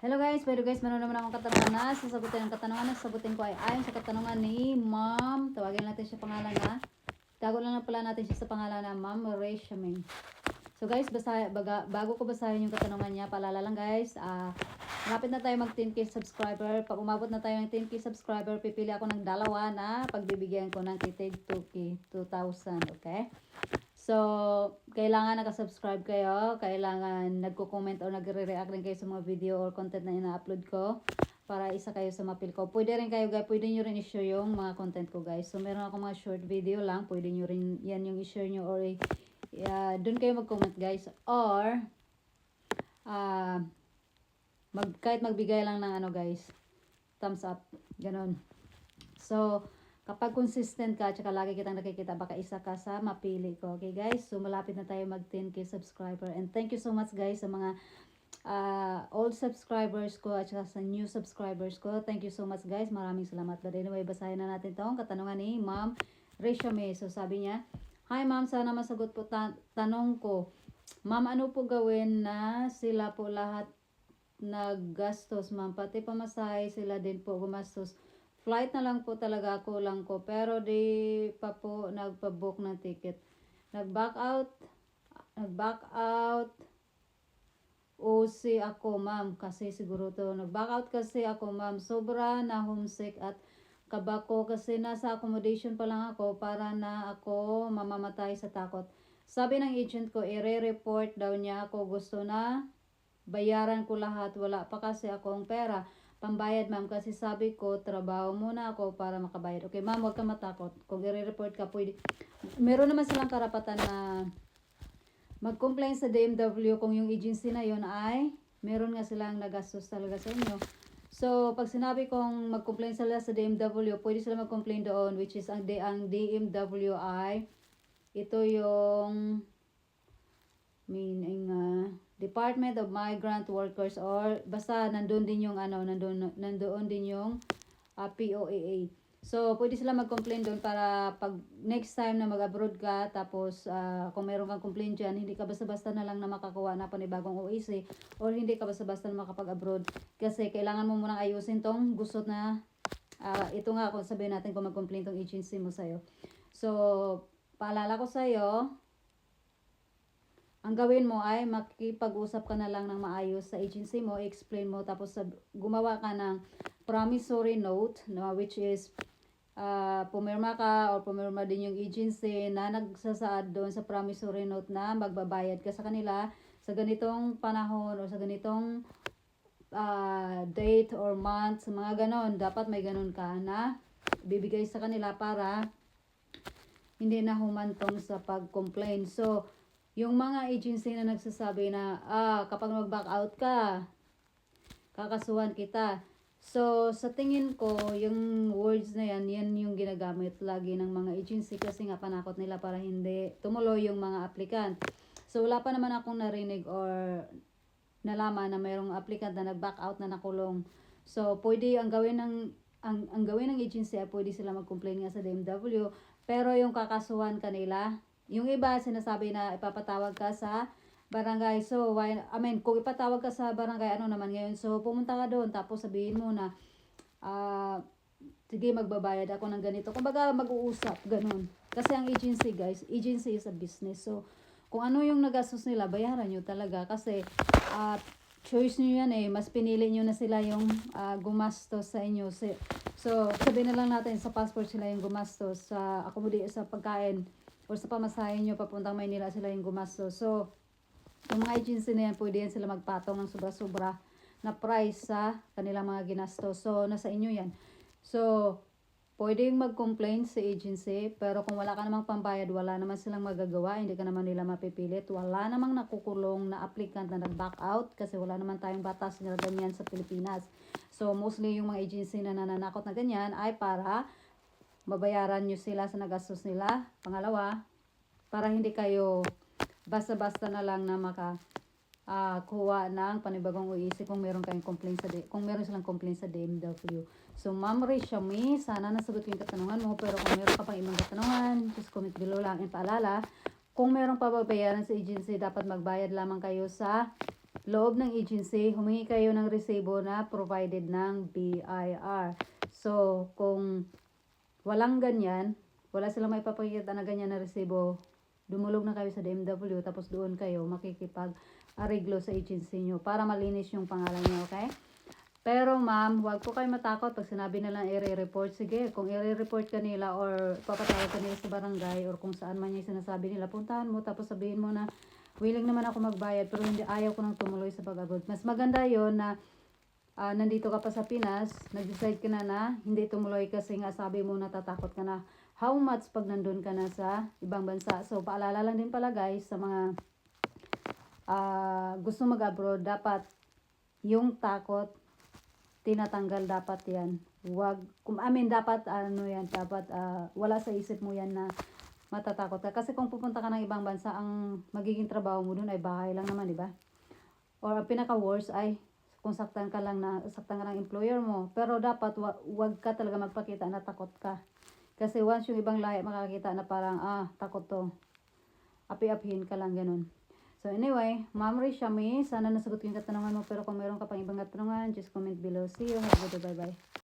Hello guys, pero guys, meron naman akong katanungan na sasagutin ang katanungan na sasagutin ko ay ayon sa katanungan ni Ma'am. Tawagin natin siya pangalan na. Tago lang na pala natin siya sa pangalan na Ma'am Rachel Ming. So guys, basa, baga, bago ko basahin yung katanungan niya, paalala lang guys, ah malapit na tayo mag 10k subscriber. Pag umabot na tayo ng 10k subscriber, pipili ako ng dalawa na pagbibigyan ko ng titig 2k, 2,000, okay? So, kailangan nakasubscribe kayo, kailangan nagko-comment o nagre-react rin kayo sa mga video or content na ina-upload ko para isa kayo sa mapil ko. Pwede rin kayo guys, pwede nyo rin i-share yung mga content ko guys. So, meron ako mga short video lang, pwede nyo rin yan yung i-share nyo or uh, doon kayo mag-comment guys. Or, ah, mag, kahit magbigay lang ng ano guys, thumbs up, ganon. So, kapag consistent ka, tsaka lagi kitang nakikita, baka isa ka sa mapili ko. Okay guys? So, malapit na tayo mag 10k subscriber. And thank you so much guys sa mga uh, old subscribers ko at saka sa new subscribers ko. Thank you so much guys. Maraming salamat. But anyway, basahin na natin tong katanungan ni Ma'am May. So, sabi niya, Hi ma'am, sana masagot po ta- tanong ko. Ma'am, ano po gawin na sila po lahat naggastos ma'am? Pati pamasahe sila din po gumastos. Flight na lang po talaga ako lang ko. Pero di pa po nagpa-book ng ticket. Nag-back out. Nag-back out. OC ako ma'am. Kasi siguro to. Nag-back out kasi ako ma'am. Sobra na homesick at kabako kasi nasa accommodation pa lang ako para na ako mamamatay sa takot. Sabi ng agent ko, i-report daw niya ako gusto na bayaran ko lahat. Wala pa kasi akong pera. Pambayad ma'am kasi sabi ko, trabaho muna ako para makabayad. Okay ma'am, huwag ka matakot. Kung i-report ka, pwede. Meron naman silang karapatan na mag-complain sa DMW kung yung agency na yon ay meron nga silang nagastos talaga sa inyo. So, pag sinabi kong mag-complain sila sa DMW, pwede sila mag-complain doon, which is ang, ang DMW ay ito yung uh, Department of Migrant Workers or basta nandun din yung ano, nandun, nandoon din yung uh, POAA. So, pwede sila mag-complain doon para pag next time na mag-abroad ka, tapos ah, kung meron kang complaint dyan, hindi ka basta-basta na lang na makakuha na panibagong OEC or hindi ka basta-basta na makapag-abroad. Kasi kailangan mo munang ayusin tong gusot na, ah, ito nga kung sabihin natin kung mag-complain tong agency mo sa'yo. So, paalala ko sa'yo, ang gawin mo ay makipag-usap ka na lang ng maayos sa agency mo, explain mo, tapos gumawa ka ng promissory note, no, which is uh, pumirma ka or pumirma din yung agency na nagsasaad doon sa promissory note na magbabayad ka sa kanila sa ganitong panahon or sa ganitong uh, date or month, mga ganon. Dapat may ganon ka na bibigay sa kanila para hindi na humantong sa pag-complain. So, yung mga agency na nagsasabi na, ah, kapag mag-back out ka, kakasuhan kita. So, sa tingin ko, yung words na yan, yan yung ginagamit lagi ng mga agency kasi nga panakot nila para hindi tumuloy yung mga applicant. So, wala pa naman akong narinig or nalaman na mayroong applicant na nag-back out na nakulong. So, pwede ang gawin ng ang, ang gawin ng agency ay pwede sila mag-complain nga sa DMW. Pero yung kakasuhan kanila, yung iba sinasabi na ipapatawag ka sa barangay. So, why, I mean, kung ipatawag ka sa barangay, ano naman ngayon? So, pumunta ka doon, tapos sabihin mo na, ah, sige, magbabayad ako ng ganito. Kumbaga, mag-uusap, ganun. Kasi ang agency, guys, agency is a business. So, kung ano yung nagastos nila, bayaran nyo talaga. Kasi, ah, choice nyo yan eh. Mas pinili nyo na sila yung ah, gumastos sa inyo. So, so, sabihin na lang natin, sa passport sila yung gumastos. Sa accommodate, sa pagkain, or sa pamasahe nyo, papuntang Maynila sila yung gumastos. So, yung mga agency na yan, pwede yan sila magpatong ng sobra-sobra na price sa kanilang mga ginastos. So, nasa inyo yan. So, pwedeng mag-complain sa agency, pero kung wala ka namang pambayad, wala naman silang magagawa, hindi ka naman nila mapipilit. Wala namang nakukulong na applicant na nag-back out kasi wala naman tayong batas na ganyan sa Pilipinas. So, mostly yung mga agency na nananakot na ganyan ay para babayaran nyo sila sa nagastos nila. Pangalawa, para hindi kayo basta-basta na lang na maka ah, kuha ng panibagong uisi kung meron kayong complaint sa D- kung meron silang complaint sa DMW. So, Ma'am Rishami, sana nasagot ko yung katanungan mo. Pero kung meron ka pang ibang katanungan, just comment below lang. And paalala, kung meron pa babayaran sa agency, dapat magbayad lamang kayo sa loob ng agency, humingi kayo ng resibo na provided ng BIR. So, kung walang ganyan, wala silang may papakita na ganyan na resibo, dumulog na kayo sa DMW, tapos doon kayo makikipag ariglo sa agency nyo para malinis yung pangalan nyo, okay? Pero ma'am, huwag po kayo matakot pag sinabi nila i-report. Sige, kung i-report ka nila or papatawag ka nila sa barangay or kung saan man yung sinasabi nila, puntahan mo tapos sabihin mo na willing naman ako magbayad pero hindi ayaw ko nang tumuloy sa pag-abot. Mas maganda yon na ah, nandito ka pa sa Pinas, nag-decide ka na na hindi tumuloy kasi nga sabi mo natatakot ka na how much pag nandun ka na sa ibang bansa. So paalala lang din pala guys sa mga ah, gusto mag-abroad, dapat yung takot tinatanggal dapat yan. Wag, kung amin dapat ano yan, dapat ah, wala sa isip mo yan na matatakot ka. Kasi kung pupunta ka ng ibang bansa, ang magiging trabaho mo dun ay bahay lang naman, di ba? Or ang pinaka-worst ay kung saktan ka lang na saktan ka ng employer mo. Pero dapat wa, wag ka talaga magpakita na takot ka. Kasi once yung ibang lahi makakita na parang ah, takot to. Api-apihin ka lang ganun. So anyway, Ma'am Rishami, sana nasagot ko yung katanungan mo. Pero kung meron ka pang ibang katanungan, just comment below. See you. Have a good day. Bye-bye.